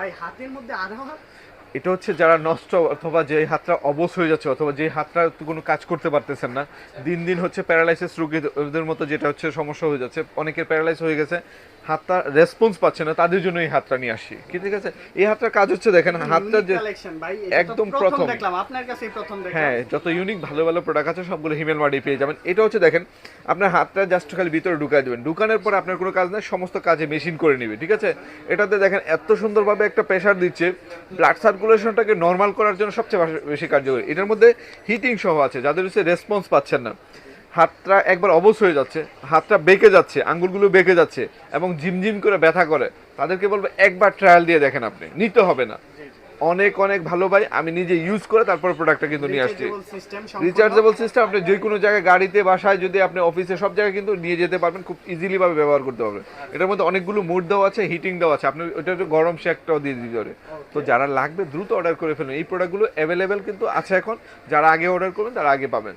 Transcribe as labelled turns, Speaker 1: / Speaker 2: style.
Speaker 1: ভাই, হাতের মধ্যে আধা
Speaker 2: এটা হচ্ছে যারা নষ্ট অথবা যে হাতটা অবশ হয়ে যাচ্ছে অথবা যে হাতটা কোনো কাজ করতে পারতেছেন না, দিন দিন হচ্ছে প্যারালাইসিস রোগীদের মতো যেটা হচ্ছে সমস্যা হয়ে যাচ্ছে। অনেকের প্যারালাইজ হয়ে গেছে হাতটা রেসপন্স পাচ্ছে না তাদের জন্য এই হাতটা নিয়ে আসি। কি ঠিক আছে? এই হাতটার কাজ হচ্ছে দেখেন হাতটা যে
Speaker 1: কালেকশন ভাই
Speaker 2: একদম
Speaker 1: প্রথম। দেখলাম আপনার কাছে প্রথম দেখলাম।
Speaker 2: হ্যাঁ যত ইউনিক ভালো ভালো প্রোডাক্ট আছে সবগুলো হিমেল মাডি পেয়ে যাবেন। এটা হচ্ছে দেখেন আপনার হাতটা জাস্ট খালি ভিতরে ঢুকাই দেবেন। ঢুকানোর পর আপনার কোনো কাজ নাই সমস্ত কাজে মেশিন করে নেবে ঠিক আছে? এটাতে দেখেন এত সুন্দরভাবে একটা প্রেশার দিচ্ছে ব্লাড সার্কুলেশনটাকে নর্মাল করার জন্য সবচেয়ে বেশি কার্যকরী। এটার মধ্যে হিটিং সহ আছে যাদের হচ্ছে রেসপন্স পাচ্ছেন না। হাতটা একবার অবশ হয়ে যাচ্ছে হাতটা বেঁকে যাচ্ছে আঙ্গুলগুলো বেঁকে যাচ্ছে এবং ঝিমঝিম করে ব্যথা করে। তাদেরকে বলব একবার ট্রায়াল দিয়ে দেখেন আপনি নিতে হবে না। অনেক অনেক ভালো ভাই আমি নিজে ইউজ করে তারপর প্রোডাক্টটা কিন্তু নিয়ে আসছি। রিচার্জেবল সিস্টেম আপনি যে কোনো জায়গায় গাড়িতে বাসায় যদি আপনি অফিসে সব জায়গায় কিন্তু নিয়ে যেতে পারবেন খুব ইজিলি ভাবে ব্যবহার করতে পারবেন এটার মধ্যে অনেকগুলো মুড দেওয়া আছে হিটিং দেওয়া আছে। আপনি ওটা একটু গরম শেকটাও দিয়ে দিতে পারে তো যারা লাগবে দ্রুত অর্ডার করে ফেলুন। এই প্রোডাক্টগুলো অ্যাভেলেবেল কিন্তু আছে এখন। যারা আগে অর্ডার করবেন তারা আগে পাবেন।